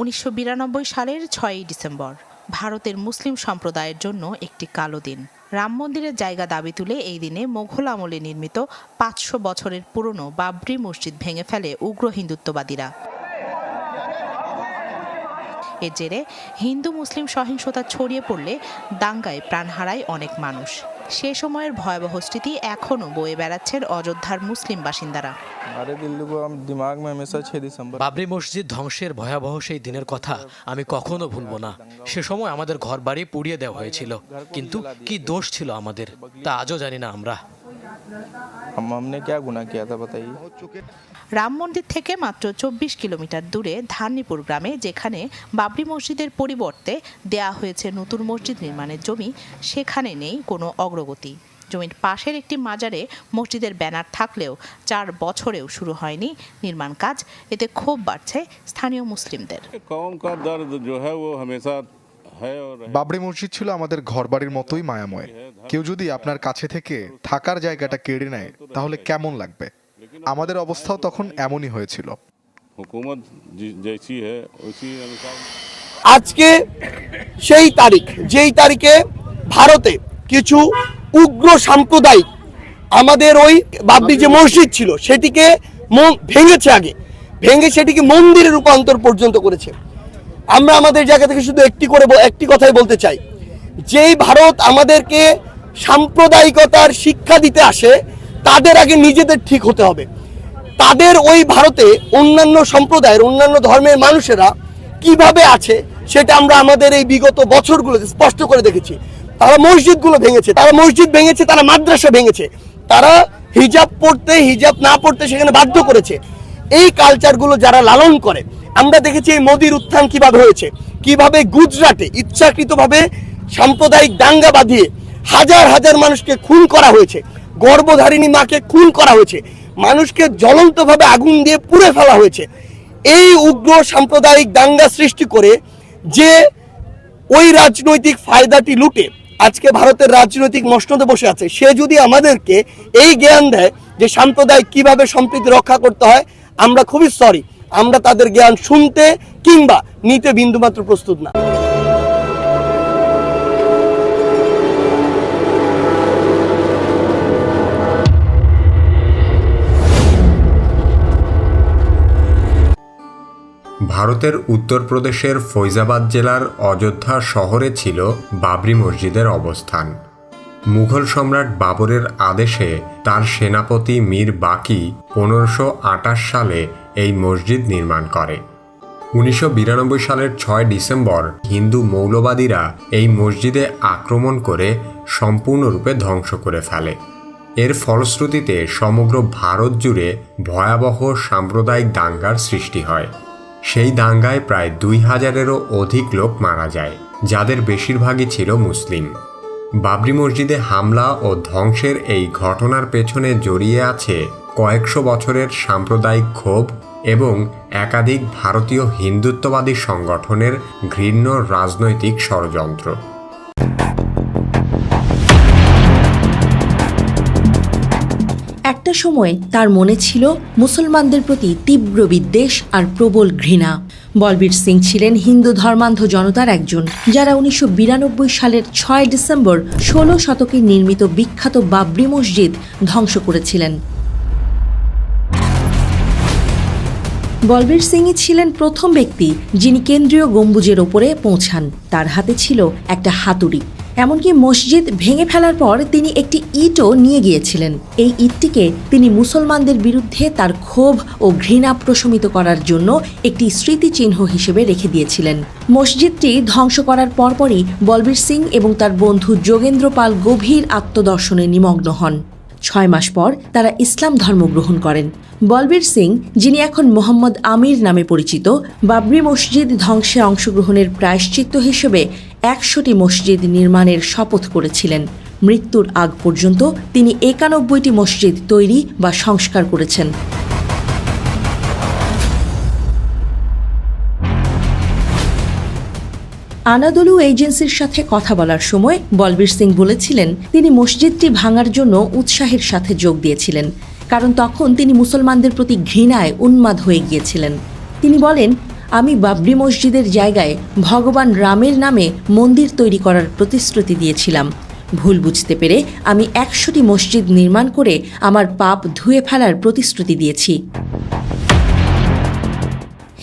উনিশশো বিরানব্বই সালের ছয়ই ডিসেম্বর, ভারতের মুসলিম সম্প্রদায়ের জন্য একটি কালো দিন। রাম মন্দিরের জায়গা দাবি তুলে এই দিনে মোঘল আমলে নির্মিত পাঁচশো বছরের পুরনো বাবরি মসজিদ ভেঙে ফেলে উগ্র হিন্দুত্ববাদীরা। এর জেরে হিন্দু মুসলিম সহিংসতা ছড়িয়ে পড়লে দাঙ্গায় প্রাণ হারায় অনেক মানুষ। সে সময়ের ভয়াবহ স্মৃতি এখনও বয়ে বেড়াচ্ছেন অযোধ্যার মুসলিম বাসিন্দারা। বাবরি মসজিদ ধ্বংসের ভয়াবহ সেই দিনের কথা আমি কখনো ভুলব না। সে সময় আমাদের ঘর বাড়ি পুড়িয়ে দেওয়া হয়েছিল। কিন্তু কি দোষ ছিল আমাদের তা আজও জানি না আমরা। हम हमने क्या गुनाह किया था बताइए রাম মন্দির থেকে মাত্র চব্বিশ কিলোমিটার দূরে ধান্নিপুর গ্রামে যেখানে বাবরি মসজিদের পরিবর্তে দেয়া হয়েছে নতুন মসজিদ নির্মাণের জমি সেখানে নেই কোনো অগ্রগতি জমির পাশের একটি মাজারে মসজিদের ব্যানার থাকলেও চার বছরেও শুরু হয়নি নির্মাণ কাজ এতে ক্ষোভ বাড়ছে স্থানীয় মুসলিমদের कौम का दर्द जो है वो हमेशा है और रहेगा। বাবরি মসজিদ ছিল আমাদের ঘরবাড়ির মতোই মায়াময়। কেউ যদি আপনার কাছে থেকে থাকার জায়গাটা কেড়ে নেয় তাহলে কেমন লাগবে? আমাদের অবস্থাও তখন এমনই হয়েছিল। আজকে সেই তারিখ যেই তারিখে ভারতে কিছু উগ্র সাম্প্রদায়িক আমাদের ওই বাবরি যে মসজিদ ছিল সেটিকে ভেঙেছে আগে। ভেঙে সেটিকে মন্দিরে রূপান্তর পর্যন্ত করেছে। আমরা আমাদের জায়গা থেকে শুধু একটি করে একটি কথাই বলতে চাই। যেই ভারত আমাদেরকে সাম্প্রদায়িকতার শিক্ষা দিতে আসে, তাদের আগে নিজেদের ঠিক হতে হবে। তাদের ওই ভারতে অন্যান্য সম্প্রদায়ের, অন্যান্য ধর্মের মানুষেরা কীভাবে আছে, সেটা আমরা আমাদের এই বিগত বছরগুলোতে স্পষ্ট করে দেখেছি। তারা মসজিদগুলো ভেঙেছে, তারা মসজিদ ভেঙেছে, তারা মাদ্রাসা ভেঙেছে। তারা হিজাব পড়তে, হিজাব না পড়তে সেখানে বাধ্য করেছে। এই কালচারগুলো যারা লালন করে আমরা দেখেছি এই মোদির উত্থান কীভাবে হয়েছে। কীভাবে গুজরাটে ইচ্ছাকৃতভাবে সাম্প্রদায়িক দাঙ্গা বাঁধিয়ে হাজার হাজার মানুষকে খুন করা হয়েছে, গর্ভধারিণী মাকে খুন করা হয়েছে, মানুষকে জ্বলন্তভাবে আগুন দিয়ে পুড়ে ফেলা হয়েছে। এই উগ্র সাম্প্রদায়িক দাঙ্গা সৃষ্টি করে যে ওই রাজনৈতিক ফায়দাটি লুটে আজকে ভারতের রাজনৈতিক মসনদে বসে আছে, সে যদি আমাদেরকে এই জ্ঞান দেয় যে সাম্প্রদায়িক কীভাবে সম্প্রীতি রক্ষা করতে হয়, আমরা খুবই সরি আমরা তাদের জ্ঞান শুনতে কিংবা নিতে বিন্দুমাত্র প্রস্তুত না। ভারতের উত্তরপ্রদেশের ফৈজাবাদ জেলার অযোধ্যা শহরে ছিল বাবরি মসজিদের অবস্থান। মুঘল সম্রাট বাবরের আদেশে তার সেনাপতি মীর বাকি পনেরোশো সালে এই মসজিদ নির্মাণ করে। উনিশশো বিরানব্বই সালের ছয় ডিসেম্বর হিন্দু মৌলবাদীরা এই মসজিদে আক্রমণ করে সম্পূর্ণরূপে ধ্বংস করে ফেলে। এর ফলশ্রুতিতে সমগ্র ভারত জুড়ে ভয়াবহ সাম্প্রদায়িক দাঙ্গার সৃষ্টি হয়। সেই দাঙ্গায় প্রায় দুই হাজারেরও অধিক লোক মারা যায়, যাদের বেশিরভাগই ছিল মুসলিম। বাবরি মসজিদে হামলা ও ধ্বংসের এই ঘটনার পেছনে জড়িয়ে আছে কয়েকশো বছরের সাম্প্রদায়িক ক্ষোভ এবং একাধিক ভারতীয় হিন্দুত্ববাদী সংগঠনের ঘৃণ্য রাজনৈতিক ষড়যন্ত্র। একটা সময় তার মনে ছিল মুসলমানদের প্রতি তীব্র বিদ্বেষ আর প্রবল ঘৃণা। বলবীর সিং ছিলেন হিন্দু ধর্মান্ধ জনতার একজন, যারা উনিশশো বিরানব্বই সালের ছয় ডিসেম্বর ষোলো শতকে নির্মিত বিখ্যাত বাবরি মসজিদ ধ্বংস করেছিলেন। বলবীর সিংই ছিলেন প্রথম ব্যক্তি যিনি কেন্দ্রীয় গম্বুজের ওপরে পৌঁছান। তার হাতে ছিল একটা হাতুড়ি। এমনকি মসজিদ ভেঙে ফেলার পর তিনি একটি ইটও নিয়ে গিয়েছিলেন। এই ইটটিকে তিনি মুসলমানদের বিরুদ্ধে তার ক্ষোভ ও ঘৃণা প্রশমিত করার জন্য একটি স্মৃতিচিহ্ন হিসেবে রেখে দিয়েছিলেন। মসজিদটি ধ্বংস করার পরপরই বলবীর সিং এবং তার বন্ধু যোগেন্দ্র পাল গভীর আত্মদর্শনে নিমগ্ন হন। ছয় মাস পর তারা ইসলাম ধর্ম গ্রহণ করেন। বলবীর সিং, যিনি এখন মোহাম্মদ আমির নামে পরিচিত, বাবরি মসজিদ ধ্বংসে অংশগ্রহণের প্রায়শ্চিত্ত হিসেবে একশোটি মসজিদ নির্মাণের শপথ করেছিলেন। মৃত্যুর আগ পর্যন্ত তিনি একানব্বইটি মসজিদ তৈরি বা সংস্কার করেছেন। আনাদলু এজেন্সির সাথে কথা বলার সময় বলবীর সিং বলেছিলেন, তিনি মসজিদটি ভাঙার জন্য উৎসাহের সাথে যোগ দিয়েছিলেন, কারণ তখন তিনি মুসলমানদের প্রতি ঘৃণায় উন্মাদ হয়ে গিয়েছিলেন। তিনি বলেন, আমি বাবরি মসজিদের জায়গায় ভগবান রামের নামে মন্দির তৈরি করার প্রতিশ্রুতি দিয়েছিলাম। ভুল বুঝতে পেরে আমি একশোটি মসজিদ নির্মাণ করে আমার পাপ ধুয়ে ফেলার প্রতিশ্রুতি দিয়েছি।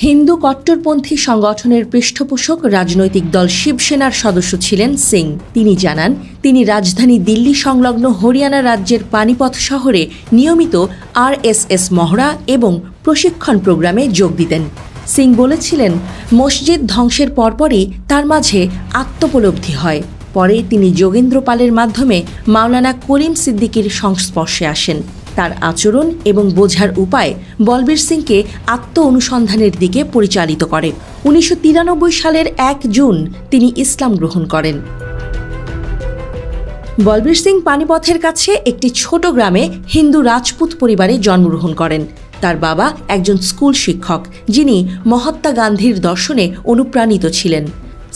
হিন্দু কট্টরপন্থী সংগঠনের পৃষ্ঠপোষক রাজনৈতিক দল শিবসেনার সদস্য ছিলেন সিং। তিনি জানান, তিনি রাজধানী দিল্লি সংলগ্ন হরিয়ানা রাজ্যের পানিপথ শহরে নিয়মিত আরএসএস মহড়া এবং প্রশিক্ষণ প্রোগ্রামে যোগ দিতেন। সিং বলেছিলেন, মসজিদ ধ্বংসের পরপরই তার মাঝে আত্মোপলব্ধি হয়। পরে তিনি যোগেন্দ্র পালের মাধ্যমে মাওলানা করিম সিদ্দিকীর সংস্পর্শে আসেন। তার আচরণ এবং বোঝার উপায় বলবীর সিংকে আত্ম অনুসন্ধানের দিকে পরিচালিত করে। উনিশশো তিরানব্বই সালের এক জুন তিনি ইসলাম গ্রহণ করেন। বলবীর সিং পানিপথের কাছে একটি ছোট গ্রামে হিন্দু রাজপুত পরিবারে জন্মগ্রহণ করেন। তার বাবা একজন স্কুল শিক্ষক, যিনি মহাত্মা গান্ধীর দর্শনে অনুপ্রাণিত ছিলেন।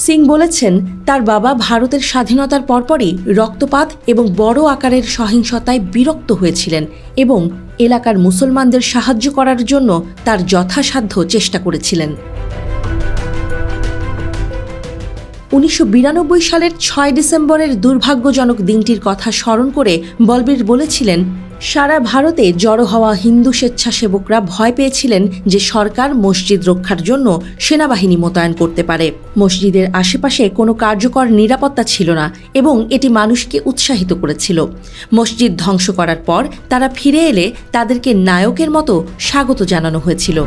সিং বলেছেন, তার বাবা ভারতের স্বাধীনতার পরপরই রক্তপাত এবং বড় আকারের সহিংসতায় বিরক্ত হয়েছিলেন এবং এলাকার মুসলমানদের সাহায্য করার জন্য তার যথাসাধ্য চেষ্টা করেছিলেন। উনিশশো বিরানব্বই সালের ছয় ডিসেম্বরের দুর্ভাগ্যজনক দিনটির কথা স্মরণ করে বলবীর বলেছিলেন সারা ভারতে জড়ো হওয়া হিন্দু স্বেচ্ছাসেবকরা ভয় পেয়েছিলেন যে সরকার মসজিদ রক্ষার জন্য সেনাবাহিনী মোতায়েন করতে পারে। মসজিদের আশেপাশে কোনো কার্যকর নিরাপত্তা ছিল না এবং এটি মানুষকে উৎসাহিত করেছিল। মসজিদ ধ্বংস করার পর তারা ফিরে এলে তাদেরকে নায়কের মতো স্বাগত জানানো হয়েছিল।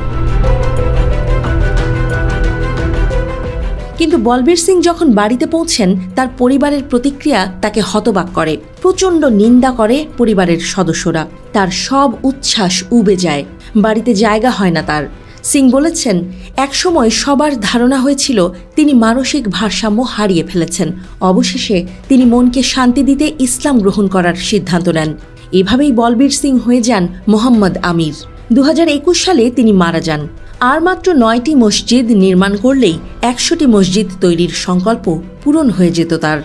কিন্তু বলবীর সিং যখন বাড়িতে পৌঁছেন, তার পরিবারের প্রতিক্রিয়া তাকে হতবাক করে। প্রচণ্ড নিন্দা করে পরিবারের সদস্যরা। তার সব উচ্ছ্বাস উবে যায়। বাড়িতে জায়গা হয় না তার। সিং বলেছেন, একসময় সবার ধারণা হয়েছিল তিনি মানসিক ভারসাম্য হারিয়ে ফেলেছেন। অবশেষে তিনি মনকে শান্তি দিতে ইসলাম গ্রহণ করার সিদ্ধান্ত নেন। এভাবেই বলবীর সিং হয়ে যান মোহাম্মদ আমির। দু হাজার একুশ সালে তিনি মারা যান। আর মাত্র নয়টি মসজিদ নির্মাণ করলেই একশোটি মসজিদ তৈরির সংকল্প পূরণ হয়ে যেত তার।